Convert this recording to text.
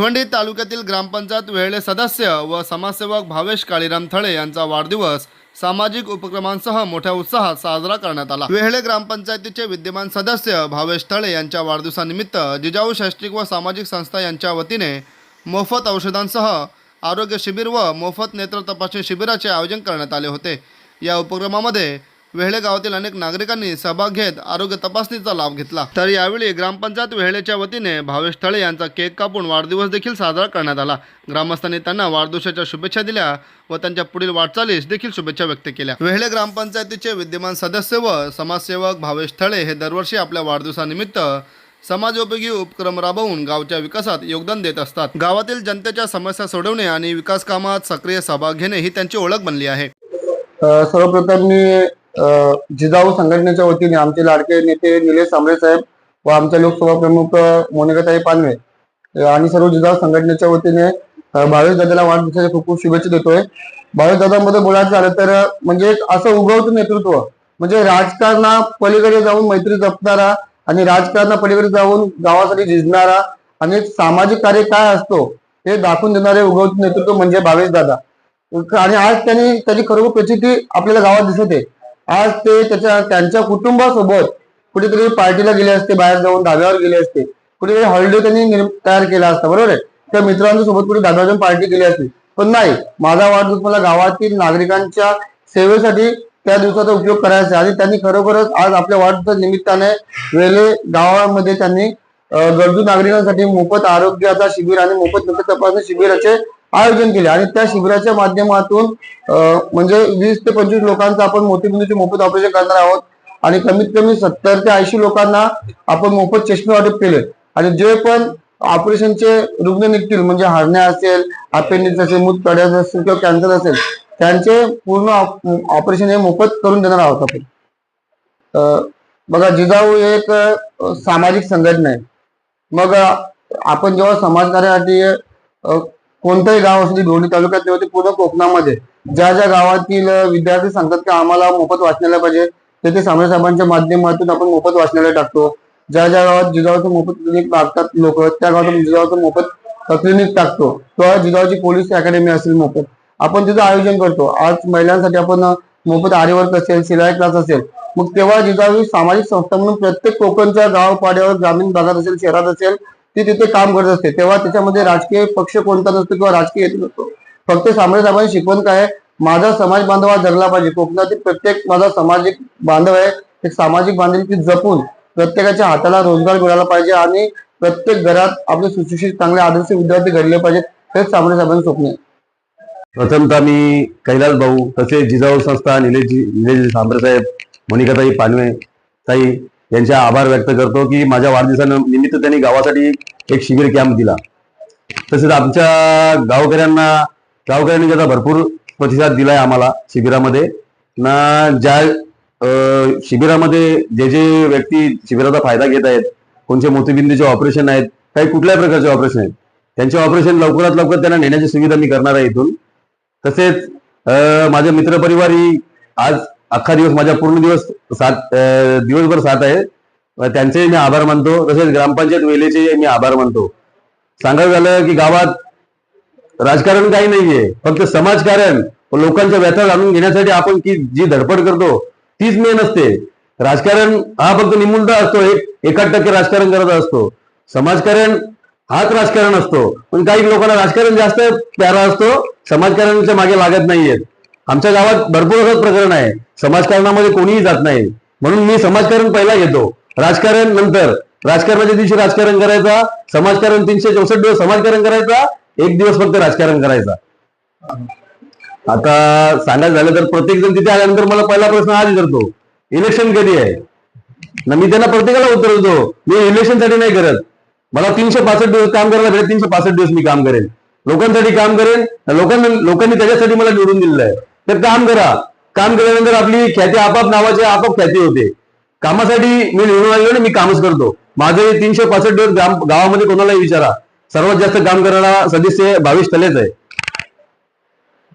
भिवंडी तालुक्यातील ग्रामपंचायत वेळले सदस्य व समाजसेवक भावेश काळीराम थळे यांचा वाढदिवस सामाजिक उपक्रमांसह मोठ्या उत्साहात साजरा करण्यात आला. वेहळे ग्रामपंचायतीचे विद्यमान सदस्य भावेश थळे यांच्या वाढदिवसानिमित्त जिजाऊ शैक्षणिक व सामाजिक संस्था यांच्या वतीने मोफत औषधांसह आरोग्य शिबिर व मोफत नेत्र तपासणी शिबिराचे आयोजन करण्यात आले होते. या उपक्रमामध्ये वेहळे गावातील अनेक नागरिकांनी सहभाग घेत आरोग्य तपासणीचा लाभ घेतला. तर यावेळी ग्रामपंचायत वेहळेच्या वतीने भावेश थळे यांचा केक कापून वाढदिवस देखील साजरा करण्यात आला. ग्रामस्थांनी त्यांना वाढदिवसाच्या शुभेच्छा दिल्या व त्यांच्या पुढील वाटचालीस देखील शुभेच्छा व्यक्त केल्या. वेहळे ग्रामपंचायतीचे विद्यमान सदस्य व समाजसेवक भावेश थळे हे दरवर्षी आपल्या वाढदिवसानिमित्त समाजोपयोगी उपक्रम राबवून गावच्या विकासात योगदान देत असतात. गावातील जनतेच्या समस्या सोडवणे आणि विकास कामात सक्रिय सहभाग घेणे ही त्यांची ओळख बनली आहे. सर्वप्रथम मी जिजाऊ संघटनेच्या वतीने आमचे लाडके नेते निलेश सांबळे साहेब व आमच्या लोकसभा प्रमुख मोनिकाताई पानवे आणि सर्व जिजाऊ संघटनेच्या वतीने भावेश दादाला वाढदिवसाच्या खूप खूप शुभेच्छा देतोय. भावेश दादांमध्ये बोलायचं झालं तर म्हणजे एक असं उगवतं नेतृत्व म्हणजे राजकारणा पलीकडे जाऊन मैत्री जपणारा आणि राजकारणा पलीकडे जाऊन गावासाठी झिजणारा आणि सामाजिक कार्य काय असतो हे दाखवून देणारे उगवतं नेतृत्व म्हणजे भावेश दादा. आणि आज त्यांनी त्याची खरोखर प्रचिती आपल्याला गावात दिसत आहे. आज ते त्याच्या त्यांच्या कुटुंबासोबत कुठेतरी पार्टीला गेले असते बाहेर जाऊन धाब्यावर गेले असते. कुठेतरी हॉलिडे त्यांनी तयार केला असता बरोबर आहे? त्या मित्रांच्या सोबत कुठे धाब्यावर जाऊन पार्टी केली असते. पण नाही माझा वाढदिवस मला गावातील नागरिकांच्या सेवेसाठी त्या दिवसाचा उपयोग करायचा आहे. आणि त्यांनी खरोखरच आज आपल्या वाढदिवसा निमित्ताने वेले गावामध्ये त्यांनी गरजू नागरिकांसाठी मोफत आरोग्याचा शिबिर आणि मोफत नेत्र तपासणी शिबिराचे आयोजन केले. आणि त्या शिबिराच्या माध्यमातून म्हणजे वीस ते पंचवीस लोकांचं आपण मोतीबिंदूचे मोफत ऑपरेशन करणार आहोत. आणि कमीत कमी सत्तर ते ऐंशी लोकांना आपण मोफत चष्मे वाटप केले. आणि जे पण ऑपरेशनचे रुग्ण निघतील म्हणजे हरण्या असेल अपेंडिक्स असेल मूत कड्याचं असेल किंवा कॅन्सर असेल त्यांचे पूर्ण ऑपरेशन हे मोफत करून देणार आहोत आपण. बघा जिजाऊ हे एक सामाजिक संघटना आहे. मग आपण जेव्हा समाजकार्यासाठी कोणतंही गाव असू दे भिवंडी तालुक्यात तेव्हा ते पूर्ण कोकणामध्ये. ज्या ज्या गावातील विद्यार्थी सांगतात की आम्हाला मोफत वाचनालय पाहिजे ते ते सामने साहेबांच्या माध्यमातून आपण मोफत वाचनालय टाकतो. ज्या ज्या गावात जिजाऊचं मोफत क्लिनिक टाकतात लोक त्या गावात आपण जिजाऊचं मोफत क्लिनिक टाकतो. किंवा जिजाऊची पोलीस अकॅडमी असेल मोफत. आपण तिथं आयोजन करतो. आज महिलांसाठी आपण मोफत आरीवर्क असेल शिलाई क्लास असेल. मग तेव्हा जिजाऊ सामाजिक संस्था म्हणून प्रत्येक कोकणच्या गाव पाड्यावर ग्रामीण भागात असेल शहरात असेल ती तिथे काम करत असते. तेव्हा त्याच्यामध्ये राजकीय पक्ष कोणता नसतो किंवा राजकीय हेतू नसतो. फक्त सामान्य साहेबांनी शिकवण काय आहे? माझा समाज बांधव हा जगला पाहिजे. कोकणातील प्रत्येक माझा सामाजिक बांधव आहे. एक सामाजिक बांधिलकी जपून प्रत्येकाच्या हाताला रोजगार मिळाला पाहिजे आणि प्रत्येक घरात आपले सुशिक्षित चांगले आदर्श विद्यार्थी घडले पाहिजेत. हेच सामान्य साहेबांचं स्वप्न आहे. प्रथमतः मी कैलास भाऊ तसेच जिजाऊ संस्था निलेजी निलेश सांबरे साहेब मोनिकाताई पानवे ताई यांचे आभार व्यक्त करतो की माझ्या वाढदिवसानिमित्त त्यांनी गावासाठी एक शिबिर कॅम्प दिला. तसेच आमच्या गावकऱ्यांना गावकऱ्यांनी त्याचा भरपूर प्रतिसाद दिलाय आम्हाला शिबिरामध्ये. ना ज्या शिबिरामध्ये जे जे व्यक्ती शिबिराचा फायदा घेत आहेत कोणते मोतीबिंदूचे ऑपरेशन आहेत काही कुठल्याही प्रकारचे ऑपरेशन आहेत त्यांचे ऑपरेशन लवकरात लवकर त्यांना नेण्याची सुविधा मी करणार आहे इथून. तसेच माझे मित्रपरिवारही आज अख्खा दिवस माझा पूर्ण दिवस सात दिवसभर साथ आहे. त्यांचेही मी आभार मानतो. तसेच ग्रामपंचायत वेलेचे मी आभार मानतो. सांगायचं झालं की गावात राजकारण काही नाहीये. फक्त समाजकारण लोकांच्या व्यथा जाणून घेण्यासाठी आपण की जी धडपड करतो तीच मेन असते. राजकारण हा फक्त निमुलता असतो. एक एकाच टक्के राजकारण करत असतो. समाजकारण हाच राजकारण असतो. पण काही लोकांना राजकारण जास्त प्यारा असतो. समाजकारणाच्या मागे लागत नाहीयेत. आमच्या गावात भरपूर असंच प्रकरण आहे. समाजकारणामध्ये कोणीही जात नाही. म्हणून मी समाजकारण पहिला घेतो. राजकारण नंतर. राजकारणाच्या म्हणजे दिवशी राजकारण करायचा. समाजकारण तीनशे चौसष्ट दिवस समाजकारण करायचा. एक दिवस फक्त राजकारण करायचा. आता सांगायचं झालं तर प्रत्येक जण तिथे आल्यानंतर मला पहिला प्रश्न आज करतो इलेक्शन कधी आहे? ना मी त्यांना प्रत्येकाला उत्तर देतो मी इलेक्शनसाठी नाही करत. मला तीनशे पासष्ट दिवस काम करायला भेटेल तीनशे पासष्ट दिवस मी काम करेन. लोकांसाठी काम करेन. लोकांना लोकांनी त्याच्यासाठी मला निवडून दिलेलं आहे. तर काम करा. काम केल्यानंतर आपली ख्याती आपाप नावाची आपाप ख्याती होते. कामासाठी मी निवडून आलेलो ना मी कामच करतो. माझे तीनशे पासष्ट दिवस गावामध्ये कोणालाही विचारा. सर्वात जास्त काम करणारा सदस्य भावेश तलेच आहे.